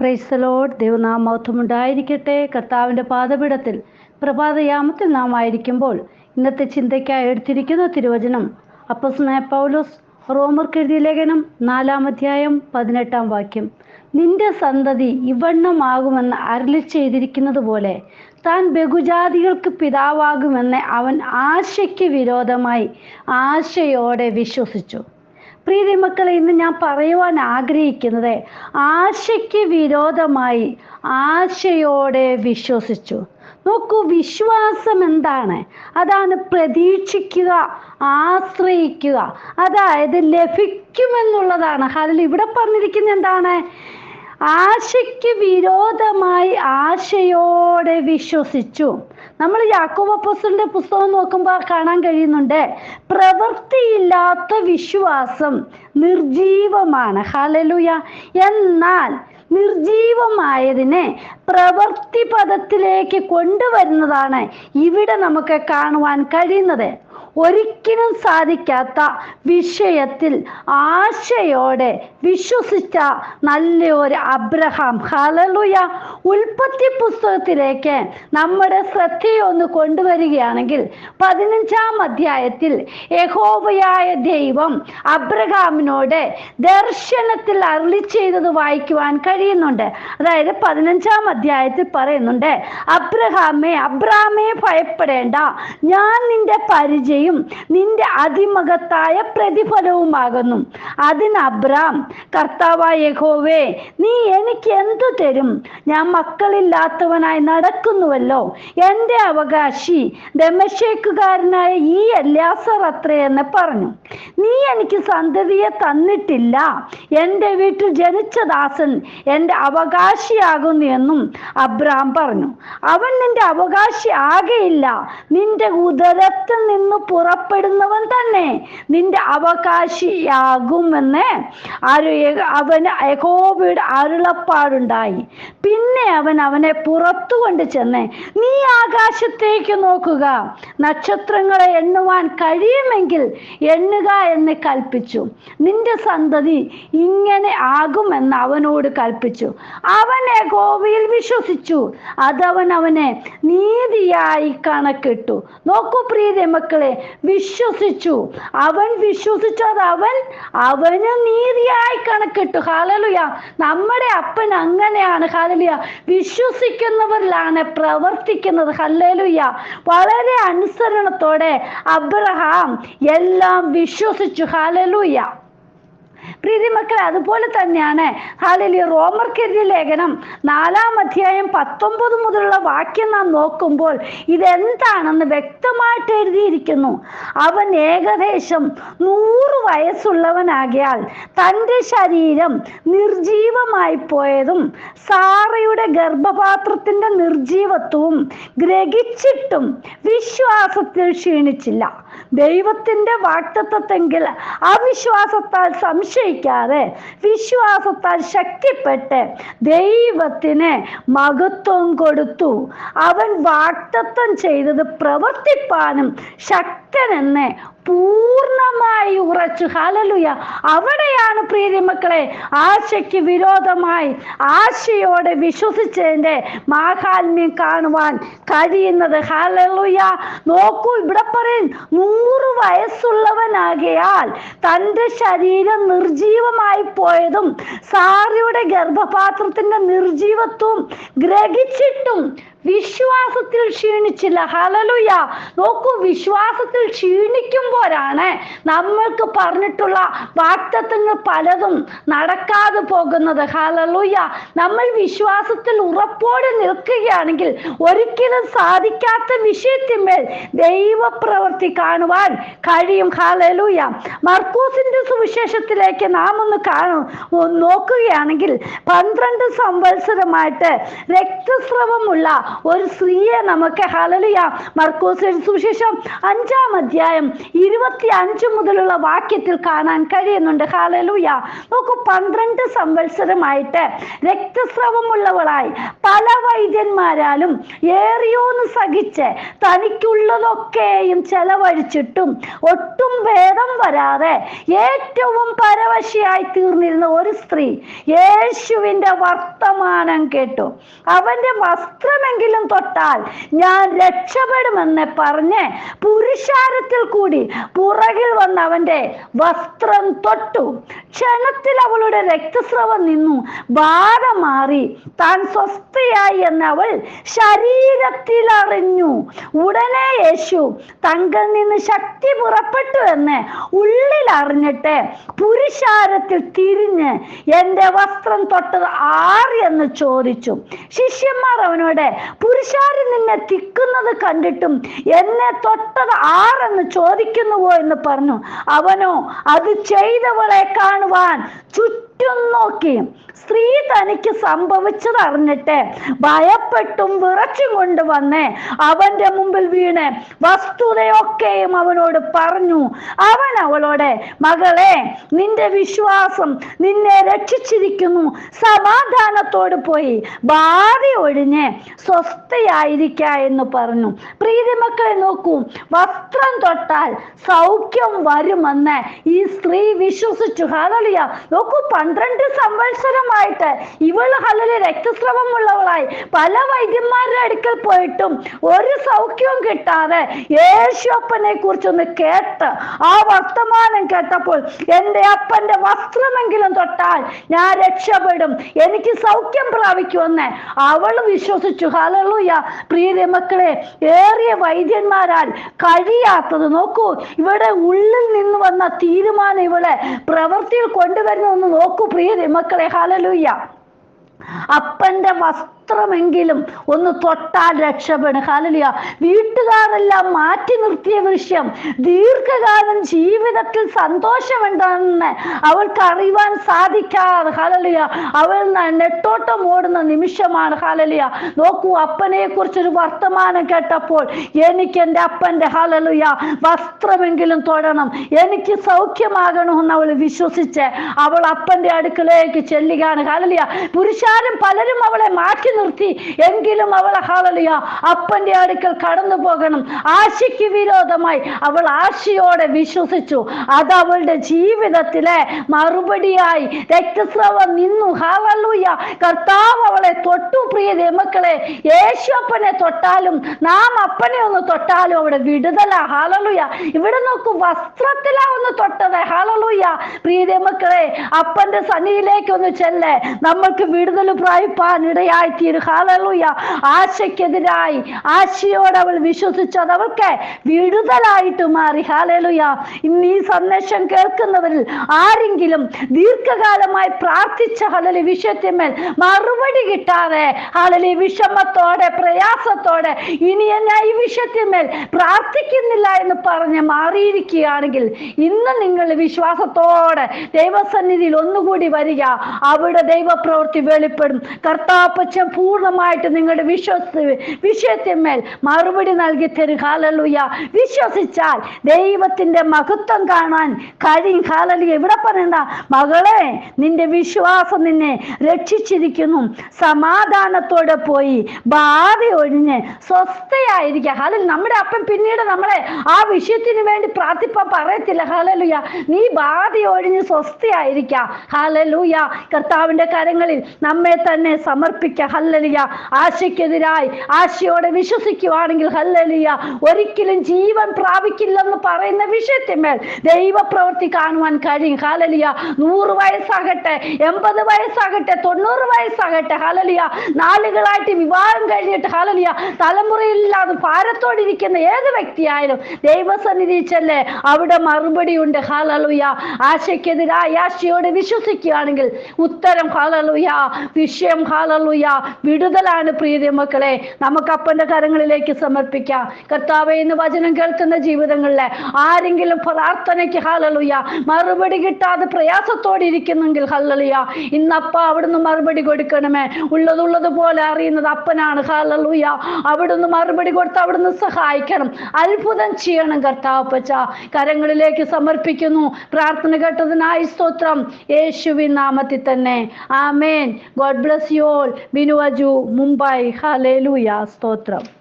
പ്രൈസലോഡ് ദൈവനാമത്വം ഉണ്ടായിരിക്കട്ടെ കർത്താവിന്റെ പാദപീഠത്തിൽ പ്രഭാതയാമത്തിൽ നാം ആയിരിക്കുമ്പോൾ ഇന്നത്തെ ചിന്തയ്ക്കായി എടുത്തിരിക്കുന്ന തിരുവചനം അപ്പസ്നായ പൗലോസ് റോമർക്ക് എഴുതിയ ലേഖനം നാലാം അധ്യായം പതിനെട്ടാം വാക്യം. നിന്റെ സന്തതി ഇവണ്ണമാകുമെന്ന് അരളി ചെയ്തിരിക്കുന്നത് പോലെ താൻ ബഹുജാതികൾക്ക് പിതാവാകുമെന്ന് അവൻ ആശയ്ക്ക് വിരോധമായി ആശയോടെ വിശ്വസിച്ചു. പ്രീതി മക്കളെ ഇന്ന് ഞാൻ പറയുവാൻ ആഗ്രഹിക്കുന്നത് ആശയ്ക്ക് വിരോധമായി ആശയോടെ വിശ്വസിച്ചു. നോക്കൂ വിശ്വാസം എന്താണ്? അതാണ് പ്രതീക്ഷിക്കുക ആശ്രയിക്കുക. അതായത് ലഭിക്കുമെന്നുള്ളതാണ്. അതിൽ ഇവിടെ പറഞ്ഞിരിക്കുന്ന എന്താണ്? ആശയ്ക്ക് വിരോധമായി ആശയോടെ വിശ്വസിച്ചു. നമ്മൾ യാക്കോബ അപ്പോസ്തലന്റെ പുസ്തകം നോക്കുമ്പോൾ കാണാൻ കഴിയുന്നുണ്ട് പ്രവൃത്തിയില്ലാത്ത വിശ്വാസം നിർജീവമാണ്. ഹാലലുയ എന്നാൽ നിർജീവമായതിനെ പ്രവൃത്തി പദത്തിലേക്ക് കൊണ്ടുവരുന്നതാണ് ഇവിടെ നമുക്ക് കാണുവാൻ കഴിയുന്നത്. ഒരിക്കലും സാധിക്കാത്ത വിഷയത്തിൽ ആശയോടെ വിശ്വസിച്ച നല്ല ഒരു അബ്രഹാം. ഹലലുയ ഉൽപ്പത്തി പുസ്തകത്തിലേക്ക് നമ്മുടെ ശ്രദ്ധയൊന്ന് കൊണ്ടുവരികയാണെങ്കിൽ പതിനഞ്ചാം അധ്യായത്തിൽ യഹോവയായ ദൈവം അബ്രഹാമിനോട് ദർശനത്തിൽ അരളി ചെയ്തത് വായിക്കുവാൻ കഴിയുന്നുണ്ട്. അതായത് പതിനഞ്ചാം അധ്യായത്തിൽ പറയുന്നുണ്ട് അബ്രഹാമേ അബ്രാമേ ഭയപ്പെടേണ്ട. ഞാൻ നിന്റെ പരിചയം നിന്റെ അതിമകത്തായ പ്രതിഫലവുമാകുന്നു. അതിന് അബ്രാം കർത്താവായ യഹോവേ നീ എനിക്ക് എന്തു തരും? ഞാൻ മക്കളില്ലാത്തവനായി നടക്കുന്നുവല്ലോ. എന്റെ അവകാശി ദമശേക്കുകാരനായ ഈ അല്യാസർ അത്രയെന്ന് പറഞ്ഞു. നീ എനിക്ക് സന്തതിയെ തന്നിട്ടില്ല. എന്റെ വീട്ടിൽ ജനിച്ച ദാസൻ എന്റെ അവകാശിയാകുന്നു എന്നും അബ്രാം പറഞ്ഞു അവൻ നിന്റെ അവകാശി ആകെയില്ല. നിന്റെ ഉദരത്തിൽ നിന്ന് പുറപ്പെടുന്നവൻ തന്നെ നിന്റെ അവകാശിയാകുമെന്ന് ആര് അവന് യഹോബയുടെ അരുളപ്പാടുണ്ടായി. പിന്നെ അവൻ അവനെ പുറത്തു കൊണ്ട് ചെന്ന് നീ ആകാശത്തേക്ക് നോക്കുക. നക്ഷത്രങ്ങളെ എണ്ണുവാൻ കഴിയുമെങ്കിൽ എണ്ണുക എന്ന് കൽപ്പിച്ചു. നിന്റെ സന്തതി ഇങ്ങനെ ആകുമെന്ന് അവനോട് കൽപ്പിച്ചു. അവൻ യഹോവയിൽ വിശ്വസിച്ചു. അതവൻ അവനെ നീതിയായി കണക്കിട്ടു. നോക്കൂ പ്രീതി മക്കളെ വിശ്വസിച്ചു. അവൻ വിശ്വസിച്ചത് അവൻ അവന് നീതിയായി കണക്കിട്ടു. ഹാലലുയ നമ്മുടെ അപ്പൻ അങ്ങനെയാണ് ഹാലലുയ വിശ്വസിക്കുന്നവരിലാണ് പ്രവർത്തിക്കുന്നത് ഹല്ലേലുയ. വളരെ അനുസരണത്തോടെ അബ്രഹാം എല്ലാം വിശ്വസിച്ചു ഹാലലുയ പ്രീതി മക്കളെ അതുപോലെ തന്നെയാണ്. ഹാലലി റോമർക്കെതിരെ ലേഖനം നാലാം അധ്യായം പത്തൊമ്പത് മുതലുള്ള വാക്യം നാം നോക്കുമ്പോൾ ഇതെന്താണെന്ന് വ്യക്തമായിട്ട് എഴുതിയിരിക്കുന്നു. അവൻ ഏകദേശം നൂറ് വയസ്സുള്ളവനാകിയാൽ തന്റെ ശരീരം നിർജീവമായി പോയതും സാറയുടെ ഗർഭപാത്രത്തിന്റെ നിർജീവത്വവും ഗ്രഹിച്ചിട്ടും വിശ്വാസത്തിൽ ക്ഷീണിച്ചില്ല. ദൈവത്തിന്റെ വാക്തത്വത്തെങ്കിൽ അവിശ്വാസത്താൽ സംശയിക്കാതെ വിശ്വാസത്താൽ ശക്തിപ്പെട്ട് ദൈവത്തിന് മഹത്വം കൊടുത്തു. അവൻ വാക്തത്വം ചെയ്തത് പ്രവർത്തിപ്പാനും ശക്തനെന്ന് പൂർണമായി ഉറച്ചു. ഹാലലുയ അവിടെയാണ് പ്രീതി മക്കളെ ആശയ്ക്ക് വിരോധമായി ആശയോടെ വിശ്വസിച്ചതിന്റെ മാഹാത്മ്യം കാണുവാൻ കഴിയുന്നത്. ഹാലലുയ നോക്കൂ ഇവിടെ പറയും നൂറ് വയസ്സുള്ളവനാകയാൽ തന്റെ ശരീരം നിർജീവമായി പോയതും സാറിയുടെ ഗർഭപാത്രത്തിന്റെ നിർജീവത്വവും ഗ്രഹിച്ചിട്ടും വിശ്വാസത്തിൽ ക്ഷീണിച്ചില്ല. ഹലലുയ നോക്കൂ വിശ്വാസത്തിൽ ക്ഷീണിക്കുമ്പോഴാണ് നമ്മൾക്ക് പറഞ്ഞിട്ടുള്ള വാക്തത്വങ്ങൾ പലതും നടക്കാതെ പോകുന്നത്. ഹലലുയ നമ്മൾ വിശ്വാസത്തിൽ ഉറപ്പോടെ നിൽക്കുകയാണെങ്കിൽ ഒരിക്കലും സാധിക്കാത്ത വിഷയത്തിന്മേൽ ദൈവപ്രവൃത്തി കാണുവാൻ കഴിയും. ഹലലുയ മർക്കൂസിന്റെ സുവിശേഷത്തിലേക്ക് നാം ഒന്ന് കാണും നോക്കുകയാണെങ്കിൽ പന്ത്രണ്ട് സംവത്സരമായിട്ട് രക്തസ്രവമുള്ള ഒരു സ്ത്രീയെ നമുക്ക് ഹലലിയ മർക്കോസ് സുശേഷം അഞ്ചാം അധ്യായം ഇരുപത്തി അഞ്ച് മുതലുള്ള വാക്യത്തിൽ കാണാൻ കഴിയുന്നുണ്ട്. ഹാലലുയ നോക്കൂ പന്ത്രണ്ട് സംവത്സരമായിട്ട് രക്തസ്രവമുള്ളവളായി പല വൈദ്യന്മാരാലും ഏറിയോന്ന് സഹിച്ച് തനിക്കുള്ളതൊക്കെയും ചെലവഴിച്ചിട്ടും ഒട്ടും ഭേദം വരാതെ ഏറ്റവും പരവശയായി തീർന്നിരുന്ന ഒരു സ്ത്രീ യേശുവിന്റെ വർത്തമാനം കേട്ടു. അവന്റെ വസ്ത്രമെങ്കിലും തൊട്ടാൽ ഞാൻ രക്ഷപ്പെടുമെന്ന് പറഞ്ഞ് പുരുഷാരത്തിൽ കൂടി പുറകിൽ വന്ന് അവന്റെ വസ്ത്രം തൊട്ടു. ക്ഷണത്തിൽ അവളുടെ രക്തസ്രവം നിന്നു. ബാധ മാറി. താൻ സ്വസ്ഥയായി എന്ന് അവൾ ശരീരത്തിൽ അറിഞ്ഞു. ഉടനെ യേശു തങ്കിൽ നിന്ന് ശക്തി പുറപ്പെട്ടു എന്ന് ഉള്ളിൽ അറിഞ്ഞിട്ട് പുരുഷാരത്തിൽ തിരിഞ്ഞ് എന്റെ വസ്ത്രം തൊട്ടത് ആർ എന്ന് ചോദിച്ചു. ശിഷ്യന്മാർ അവനോട് പുരുഷാരി നിന്നെ തിക്കുന്നത് കണ്ടിട്ടും എന്നെ തൊട്ടത് ആരെന്ന് ചോദിക്കുന്നുവോ എന്ന് പറഞ്ഞു. അവനോ അത് ചെയ്തവളെ കാണുവാൻ നോക്കി. സ്ത്രീ തനിക്ക് സംഭവിച്ചത് അറിഞ്ഞിട്ട് ഭയപ്പെട്ടും വിറച്ചും കൊണ്ട് വന്ന്. അവന്റെ മുമ്പിൽ വീണ് വസ്തുതയൊക്കെയും അവനോട് പറഞ്ഞു. അവൻ അവളോട് മകളെ നിന്റെ വിശ്വാസം നിന്നെ രക്ഷിച്ചിരിക്കുന്നു. സമാധാനത്തോട് പോയി. ബാധ ഒഴിഞ്ഞ് സ്വസ്ഥയായിരിക്ക എന്ന് പറഞ്ഞു. പ്രീതി മക്കളെ നോക്കൂ. വസ്ത്രം തൊട്ടാൽ സൗഖ്യം വരുമെന്ന് ഈ സ്ത്രീ വിശ്വസിച്ചു. ഹലലിയ നോക്കൂ പന്ത്രണ്ട് സംവത്സരമായിട്ട് ഇവൾ രക്തസ്രവം രക്തസ്രവമുള്ളവളായി പല വൈദ്യന്മാരുടെ അടുക്കൽ പോയിട്ടും ഒരു സൗഖ്യവും കിട്ടാതെ യേശുപ്പനെ കുറിച്ചൊന്ന് കേട്ട് ആ വർത്തമാനം കേട്ടപ്പോൾ എന്റെ അപ്പന്റെ വസ്ത്രമെങ്കിലും തൊട്ടാൽ ഞാൻ രക്ഷപ്പെടും എനിക്ക് സൗഖ്യം പ്രാപിക്കുമെന്ന് അവൾ വിശ്വസിച്ചു. ഹലലൂയ പ്രിയ മക്കളെ ഏറിയ വൈദ്യന്മാരാൽ കഴിയാത്തത് നോക്കൂ. ഇവിടെ ഉള്ളിൽ നിന്ന് വന്ന തീരുമാനം ഇവളെ പ്രവൃത്തിയിൽ കൊണ്ടുവരുന്ന നോക്കൂ. പ്രിയ മക്കളെ ഹലലൂയ അപ്പന്റെ വസ്ത്രമെങ്കിലും ഒന്ന് തൊട്ടാൽ രക്ഷപ്പെടും ഹാലലിയ വീട്ടുകാരെല്ലാം മാറ്റി നിർത്തിയ വിഷയം. ദീർഘകാലം ജീവിതത്തിൽ സന്തോഷമുണ്ടെന്ന് അവൾക്ക് അറിയുവാൻ സാധിക്കാതെ. ഹാലലിയ അവൾ നെട്ടോട്ടം ഓടുന്ന നിമിഷമാണ്. ഹാലലിയ നോക്കൂ അപ്പനെ കുറിച്ചൊരു വർത്തമാനം കേട്ടപ്പോൾ എനിക്ക് എന്റെ അപ്പന്റെ ഹാലലിയ വസ്ത്രമെങ്കിലും തൊടണം. എനിക്ക് സൗഖ്യമാകണമെന്ന് അവൾ വിശ്വസിച്ച് അവൾ അപ്പന്റെ അടുക്കലേക്ക് ചെല്ലുകയാണ്. ഹാലലിയ പുരുഷാരും പലരും അവളെ മാറ്റി നിർത്തി. എങ്കിലും അവൾ ഹാളലിയ അപ്പന്റെ അടുക്കൽ കടന്നു പോകണം. ആശയ്ക്ക് വിരോധമായി അവൾ ആശയോടെ വിശ്വസിച്ചു. അത് അവളുടെ ജീവിതത്തിലെ മറുപടിയായി. രക്തസ്രവം നിന്നു. ഹാളലൂയ കർത്താവ് അവളെ തൊട്ടു. പ്രിയ മക്കളെ യേശു അപ്പനെ തൊട്ടാലും നാം അപ്പനെ ഒന്ന് തൊട്ടാലും അവിടെ വിടുതല. ഹാളലുയ ഇവിടെ നോക്കൂ വസ്ത്രത്തിലാ ഒന്ന് തൊട്ടത്. ഹാളലുയ പ്രിയ മക്കളെ അപ്പന്റെ സന്നിധിയിലേക്ക് ഒന്ന് ചെല്ലേ. നമ്മൾക്ക് വിടുതൽ പ്രായിപ്പാൻ ഇടയായി തീരും ഹാലലൂയ ആശയ്ക്കെതിരായി ആശയോട് അവൾ വിശ്വസിച്ചത് അവൾക്ക് വിടുതലായിട്ട് മാറി. ഹാലലൂയ ഇന്ന് ഈ സന്ദേശം കേൾക്കുന്നവരിൽ ആരെങ്കിലും ദീർഘകാലമായി പ്രാർത്ഥിച്ച ഹലലി വിഷയത്തിന്മേൽ മറുപടി കിട്ടാതെ ഹലലി വിഷമത്തോടെ പ്രയാസത്തോടെ ഇനി ഞാൻ ഈ വിഷയത്തിന്മേൽ പ്രാർത്ഥിക്കുന്നില്ല എന്ന് പറഞ്ഞ് മാറിയിരിക്കുകയാണെങ്കിൽ ഇന്ന് നിങ്ങൾ വിശ്വാസത്തോടെ ദൈവസന്നിധിയിൽ ഒന്നുകൂടി വരിക. അവിടെ ദൈവപ്രവൃത്തി വെളിപ്പെടും. കർത്താപ്പച്ചൻ പൂർണമായിട്ട് നിങ്ങളുടെ വിശ്വസ് വിഷയത്തിന്മേൽ മറുപടി നൽകി തരും. ഹാലലുയ വിശ്വസിച്ചാൽ ദൈവത്തിന്റെ മഹത്വം കാണാൻ കഴിയും. ഹാലലുയ ഇവിടെ പറയണ്ട മകളെ നിന്റെ വിശ്വാസം നിന്നെ രക്ഷിച്ചിരിക്കുന്നു. സമാധാനത്തോടെ പോയി ബാധ ഒഴിഞ്ഞ് സ്വസ്ഥയായിരിക്കുക ഹാലൽ നമ്മുടെ അപ്പൻ പിന്നീട് നമ്മളെ ആ വിഷയത്തിന് വേണ്ടി പ്രാർത്ഥിപ്പ പറയത്തില്ല. ഹാലലുയ നീ ബാധ ഒഴിഞ്ഞ് സ്വസ്ഥയായിരിക്കുക ഹാലലുയ കർത്താവിന്റെ കരങ്ങളിൽ നമ്മെ തന്നെ സമർപ്പിക്ക. ഹല്ലലിയ ആശയ്ക്കെതിരായി ആശയോടെ വിശ്വസിക്കുവാണെങ്കിൽ ഹല്ലലിയ ഒരിക്കലും ജീവൻ പ്രാപിക്കില്ലെന്ന് പറയുന്ന വിഷയത്തിന്മേൽ ദൈവപ്രവൃത്തി കാണുവാൻ കഴിയും. ഹലലിയ നൂറ് വയസ്സാകട്ടെ എൺപത് വയസ്സാകട്ടെ തൊണ്ണൂറ് വയസ്സാകട്ടെ ഹലലിയ നാളുകളായിട്ട് വിവാഹം കഴിഞ്ഞിട്ട് ഹലലിയ തലമുറയില്ലാതെ ഭാരത്തോടിരിക്കുന്ന ഏത് വ്യക്തിയായാലും ദൈവസന്നിധി ചെല്ലേ അവിടെ മറുപടി ഉണ്ട് ഹലലുയ ആശയ്ക്കെതിരായി ആശയോടെ വിശ്വസിക്കുകയാണെങ്കിൽ ഉത്തരം ഹലലുയ വിഷയം ഹാലലുയ വിടുതലാണ് പ്രീതി മക്കളെ. നമുക്ക് അപ്പന്റെ കരങ്ങളിലേക്ക് സമർപ്പിക്കാം. കർത്താവെ എന്ന് വചനം കേൾക്കുന്ന ജീവിതങ്ങളിലെ ആരെങ്കിലും പ്രാർത്ഥനയ്ക്ക് ഹാലലുയ മറുപടി കിട്ടാതെ പ്രയാസത്തോടെ ഇരിക്കുന്നെങ്കിൽ ഹല്ലലുയ ഇന്നപ്പ അവിടുന്ന് മറുപടി കൊടുക്കണമേ. ഉള്ളതുള്ളത് പോലെ അറിയുന്നത് അപ്പനാണ്. ഹലളുയ അവിടുന്ന് മറുപടി കൊടുത്ത് അവിടുന്ന് സഹായിക്കണം. അത്ഭുതം ചെയ്യണം കർത്താവ് പച്ച കരങ്ങളിലേക്ക് സമർപ്പിക്കുന്നു. പ്രാർത്ഥന കേട്ടതിനായി സ്തോത്രം. യേശുവിൻ നാമത്തിൽ തന്നെ. ആമേൻ. God bless you all. Binu Aju Mumbai. Hallelujah സ്തോത്രം.